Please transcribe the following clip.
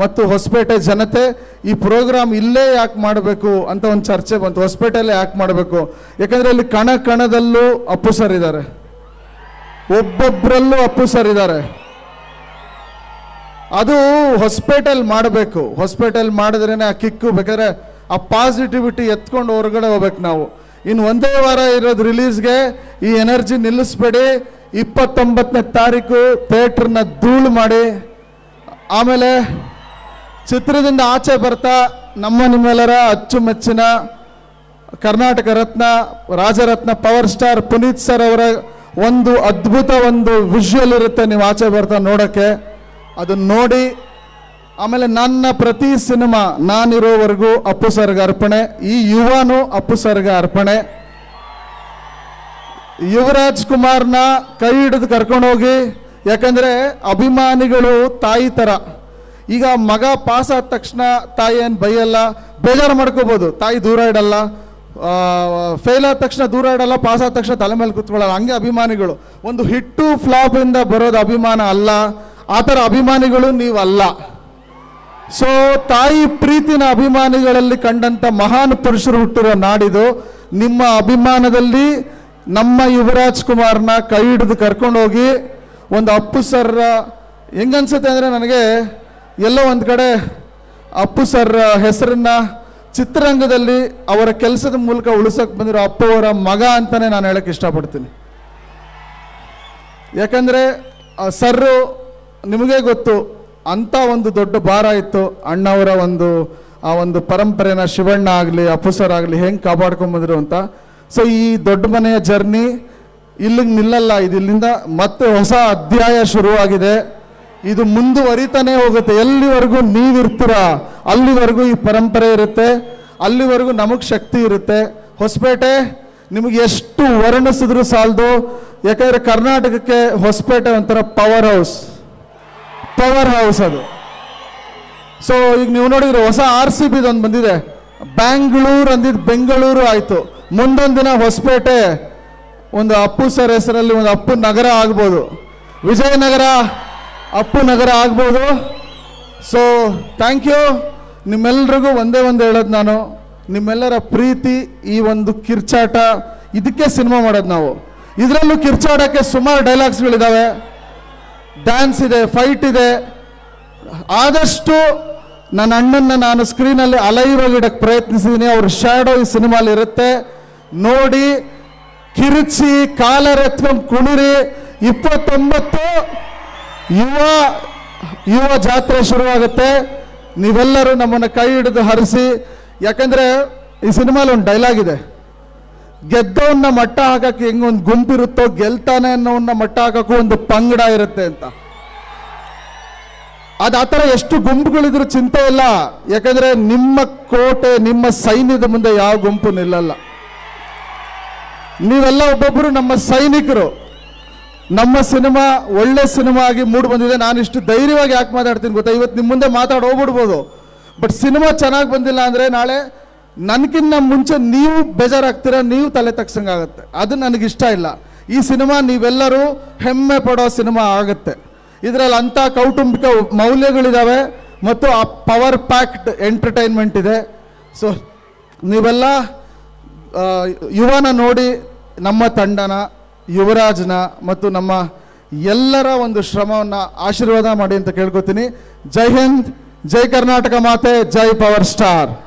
ಮತ್ತು ಹೊಸಪೇಟೆ ಜನತೆ ಈ ಪ್ರೋಗ್ರಾಮ್ ಇಲ್ಲೇ ಯಾಕೆ ಮಾಡಬೇಕು ಅಂತ ಒಂದು ಚರ್ಚೆ ಬಂತು. ಹೊಸಪೇಟೆಯಲ್ಲೇ ಯಾಕೆ ಮಾಡಬೇಕು? ಯಾಕಂದರೆ ಇಲ್ಲಿ ಕಣ ಕಣದಲ್ಲೂ ಅಪ್ಪು ಸರ್ ಇದ್ದಾರೆ. ಒಬ್ಬೊಬ್ಬರಲ್ಲೂ ಅಪ್ಪು ಸರ್ ಇದ್ದಾರೆ. ಅದು ಹೊಸಪೇಟೆಯಲ್ಲಿ ಮಾಡಬೇಕು. ಹೊಸಪೇಟೆಯಲ್ಲಿ ಮಾಡಿದ್ರೇ ಆ ಕಿಕ್ಕು ಬೇಕಾದ್ರೆ ಆ ಪಾಸಿಟಿವಿಟಿ ಎತ್ಕೊಂಡು ಹೊರಗಡೆ ಹೋಗ್ಬೇಕು ನಾವು. ಇನ್ನು ಒಂದೇ ವಾರ ಇರೋದು ರಿಲೀಸ್ಗೆ ಈ ಎನರ್ಜಿ ನಿಲ್ಲಿಸ್ಬೇಡಿ. ಇಪ್ಪತ್ತೊಂಬತ್ತನೇ ತಾರೀಕು ಥಿಯೇಟ್ರನ್ನ ಧೂಳು ಮಾಡಿ. ಆಮೇಲೆ ಚಿತ್ರದಿಂದ ಆಚೆ ಬರ್ತಾ ನಮ್ಮ ನಿಮ್ಮೆಲ್ಲರ ಅಚ್ಚುಮೆಚ್ಚಿನ Karnataka Ratna, Rajaratna power star Puneeth sir ಅವರ ಒಂದು ಅದ್ಭುತ ಒಂದು ವಿಷುವಲ್ ಇರುತ್ತೆ ನೀವು ಆಚೆ ಬರ್ತಾ ನೋಡೋಕ್ಕೆ. ಅದನ್ನು ನೋಡಿ, ಆಮೇಲೆ ನನ್ನ ಪ್ರತಿ ಸಿನಿಮಾ ನಾನಿರೋವರೆಗೂ ಅಪ್ಪು ಸರ್ಗೆ ಅರ್ಪಣೆ, ಈ ಯುವನು ಅಪ್ಪು ಸರ್ಗೆ ಅರ್ಪಣೆ. ಯುವರಾಜ್ ಕುಮಾರ್ನ ಕೈ ಹಿಡಿದು ಕರ್ಕೊಂಡೋಗಿ ಯಾಕಂದರೆ ಅಭಿಮಾನಿಗಳು ತಾಯಿ ಥರ ಈಗ ಮಗ ಪಾಸ್ ಆದ ತಕ್ಷಣ ತಾಯಿ ಏನು ಬೈಯಲ್ಲ? ಬೇಜಾರು ಮಾಡ್ಕೋಬೋದು. ತಾಯಿ ದೂರ ಇಡಲ್ಲ. ಫೇಲ್ ಆದ ತಕ್ಷಣ ದೂರ ಇಡಲ್ಲ, ಪಾಸ್ ಆದ ತಕ್ಷಣ ತಲೆ ಮೇಲೆ ಕೂತ್ಕೊಳ್ಳಲ್ಲ. ಹಂಗೆ ಅಭಿಮಾನಿಗಳು. ಒಂದು ಹಿಟ್ಟು ಫ್ಲಾಪ್ ಇಂದ ಬರೋದು ಅಭಿಮಾನ ಅಲ್ಲ. ಆ ಥರ ಅಭಿಮಾನಿಗಳು ನೀವಲ್ಲ. ಸೊ ತಾಯಿ ಪ್ರೀತಿನ ಅಭಿಮಾನಿಗಳಲ್ಲಿ ಕಂಡಂತ ಮಹಾನ್ ಪುರುಷರು ಹುಟ್ಟಿರೋ ನಾಡಿದು ನಿಮ್ಮ ಅಭಿಮಾನದಲ್ಲಿ ನಮ್ಮ ಯುವರಾಜ್ ಕುಮಾರ್ನ ಕೈ ಹಿಡಿದು ಕರ್ಕೊಂಡೋಗಿ ಒಂದು ಅಪ್ಪು ಸರ್ರ ಹೆಂಗನ್ಸುತ್ತೆ ಅಂದರೆ ನನಗೆ ಎಲ್ಲೋ ಒಂದು ಕಡೆ ಅಪ್ಪು ಸರ್ ಹೆಸರನ್ನು ಚಿತ್ರರಂಗದಲ್ಲಿ ಅವರ ಕೆಲಸದ ಮೂಲಕ ಉಳಿಸೋಕೆ ಬಂದಿರೋ ಅಪ್ಪು ಅವರ ಮಗ ಅಂತಾನೆ ನಾನು ಹೇಳಕ್ಕೆ ಇಷ್ಟಪಡ್ತೀನಿ. ಯಾಕಂದರೆ ಸರ್ರು ನಿಮಗೆ ಗೊತ್ತು ಅಂಥ ಒಂದು ದೊಡ್ಡ ಭಾರ ಇತ್ತು. ಅಣ್ಣವರ ಒಂದು, ಆ ಒಂದು ಪರಂಪರೆನ ಶಿವಣ್ಣ ಆಗಲಿ, ಅಪ್ಪು ಸರ್ ಆಗಲಿ ಹೆಂಗೆ ಕಾಪಾಡ್ಕೊಂಬಂದ್ರು ಅಂತ. ಸೊ ಈ ದೊಡ್ಡ ಮನೆಯ ಜರ್ನಿ ಇಲ್ಲಿಗೆ ನಿಲ್ಲಲ್ಲ ಇದು ಇಲ್ಲಿಂದ ಮತ್ತೆ ಹೊಸ ಅಧ್ಯಾಯ ಶುರುವಾಗಿದೆ. ಇದು ಮುಂದುವರಿತಾನೆ ಹೋಗುತ್ತೆ. ಎಲ್ಲಿವರೆಗೂ ನೀವಿರ್ತೀರ, ಅಲ್ಲಿವರೆಗೂ ಈ ಪರಂಪರೆ ಇರುತ್ತೆ, ಅಲ್ಲಿವರೆಗೂ ನಮಗೆ ಶಕ್ತಿ ಇರುತ್ತೆ. ಹೊಸಪೇಟೆ, ನಿಮಗೆ ಎಷ್ಟು ವರ್ಣಿಸಿದ್ರು ಸಾಲದು. ಯಾಕಂದ್ರೆ ಕರ್ನಾಟಕಕ್ಕೆ ಹೊಸಪೇಟೆ ಒಂಥರ ಪವರ್ ಹೌಸ್ ಪವರ್ ಹೌಸ್ ಅದು. ಸೊ ಈಗ ನೀವು ನೋಡಿದ್ರೆ ಹೊಸ ಆರ್ ಸಿ ಬಿ ಒಂದು ಬಂದಿದೆ. ಬ್ಯಾಂಗ್ಳೂರು ಅಂದಿದ್ದು ಬೆಂಗಳೂರು ಆಯಿತು. ಮುಂದೊಂದು ದಿನ ಹೊಸಪೇಟೆ. ಒಂದು ಅಪ್ಪು ಸರ್ ಹೆಸರಲ್ಲಿ ಒಂದು ಅಪ್ಪು ನಗರ ಆಗ್ಬೋದು. ವಿಜಯನಗರ ಅಪ್ಪು ನಗರ ಆಗ್ಬೋದು. ಸೊ ಥ್ಯಾಂಕ್ ಯು ನಿಮ್ಮೆಲ್ರಿಗೂ ಒಂದೇ ಒಂದು ಹೇಳೋದು ನಾನು. ನಿಮ್ಮೆಲ್ಲರ ಪ್ರೀತಿ ಈ ಒಂದು ಕಿರ್ಚಾಟ. ಇದಕ್ಕೆ ಸಿನಿಮಾ ಮಾಡೋದು ನಾವು. ಇದರಲ್ಲೂ ಕಿರ್ಚಾಟಕ್ಕೆ ಸುಮಾರು ಡೈಲಾಗ್ಸ್ಗಳಿದ್ದಾವೆ ಡ್ಯಾನ್ಸ್ ಇದೆ ಫೈಟ್ ಇದೆ. ಆದಷ್ಟು ನನ್ನ ಅಣ್ಣನ ನಾನು ಸ್ಕ್ರೀನಲ್ಲಿ ಅಲೈವ್ ಇಡಕ್ಕೆ ಪ್ರಯತ್ನಿಸಿದ್ದೀನಿ ಅವ್ರ ಶ್ಯಾಡೋ ಈ ಸಿನಿಮಾಲಿ ಇರುತ್ತೆ. ನೋಡಿ, ಕಿರುಚಿ ಕಾಲರೆತ್ಕೊಂಡು ಕುಣಿರಿ, ಇಪ್ಪತ್ತೊಂಬತ್ತು ಯುವ ಯುವ ಜಾತ್ರೆ ಶುರುವಾಗುತ್ತೆ. ನೀವೆಲ್ಲರೂ ನಮ್ಮನ್ನು ಕೈ ಹಿಡಿದು ಹರಿಸಿ, ಯಾಕಂದ್ರೆ ಈ ಸಿನಿಮಾಲಿ ಒಂದು ಡೈಲಾಗ್ ಇದೆ. ಗೆದ್ದವನ್ನ ಮಟ್ಟ ಹಾಕಕ್ಕೆ ಹೆಂಗೊಂದು ಗುಂಪಿರುತ್ತೋ ಗೆಲ್ತಾನೆ ಅನ್ನೋವನ್ನ ಮಟ್ಟ ಹಾಕಕ್ಕೂ ಒಂದು ಪಂಗಡ ಇರುತ್ತೆ ಅಂತ. ಅದು ಆ ಥರ ಎಷ್ಟು ಗುಂಪುಗಳಿದ್ರು ಚಿಂತೆ ಇಲ್ಲ. ಯಾಕಂದ್ರೆ ನಿಮ್ಮ ಕೋಟೆ, ನಿಮ್ಮ ಸೈನ್ಯದ ಮುಂದೆ ಯಾವ ಗುಂಪು ನಿಲ್ಲಲ್ಲ. ನೀವೆಲ್ಲ ಒಬ್ಬೊಬ್ಬರು ನಮ್ಮ ಸೈನಿಕರು. ನಮ್ಮ ಸಿನಿಮಾ ಒಳ್ಳೆ ಸಿನಿಮಾ ಆಗಿ ಮೂಡ್ ಬಂದಿದೆ. ನಾನು ಇಷ್ಟು ಧೈರ್ಯವಾಗಿ ಯಾಕೆ ಮಾತಾಡ್ತೀನಿ ಗೊತ್ತಾ? ಇವತ್ತು ನಿಮ್ಮ ಮುಂದೆ ಮಾತಾಡಿ ಹೋಗ್ಬಿಡ್ಬೋದು. ಬಟ್ ಸಿನಿಮಾ ಚೆನ್ನಾಗಿ ಬಂದಿಲ್ಲ ಅಂದರೆ ನಾಳೆ ನನಗಿನ್ನ ಮುಂಚೆ ನೀವು ಬೇಜಾರಾಗ್ತೀರ? ನೀವು ತಲೆ ತಗ್ಸಂಗಾಗತ್ತೆ ಅದು ನನಗಿಷ್ಟ ಇಲ್ಲ. ಈ ಸಿನಿಮಾ ನೀವೆಲ್ಲರೂ ಹೆಮ್ಮೆ ಪಡೋ ಸಿನಿಮಾ ಆಗುತ್ತೆ. ಇದರಲ್ಲಿ ಅಂಥ ಕೌಟುಂಬಿಕ ಮೌಲ್ಯಗಳಿದ್ದಾವೆ ಮತ್ತು ಆ ಪವರ್ ಪ್ಯಾಕ್ಡ್ ಎಂಟರ್ಟೈನ್ಮೆಂಟ್ ಇದೆ. ಸೊ, ನೀವೆಲ್ಲ ಯುವನ ನೋಡಿ ನಮ್ಮ ತಂಡನ ಯುವರಾಜ್ನ ಮತ್ತು ನಮ್ಮ ಎಲ್ಲರ ಒಂದು ಶ್ರಮವನ್ನು ಆಶೀರ್ವಾದ ಮಾಡಿ ಅಂತ ಕೇಳ್ಕೊತೀನಿ. ಜೈ ಹಿಂದ್, ಜೈ ಕರ್ನಾಟಕ ಮಾತೆ, ಜೈ ಪವರ್ ಸ್ಟಾರ್.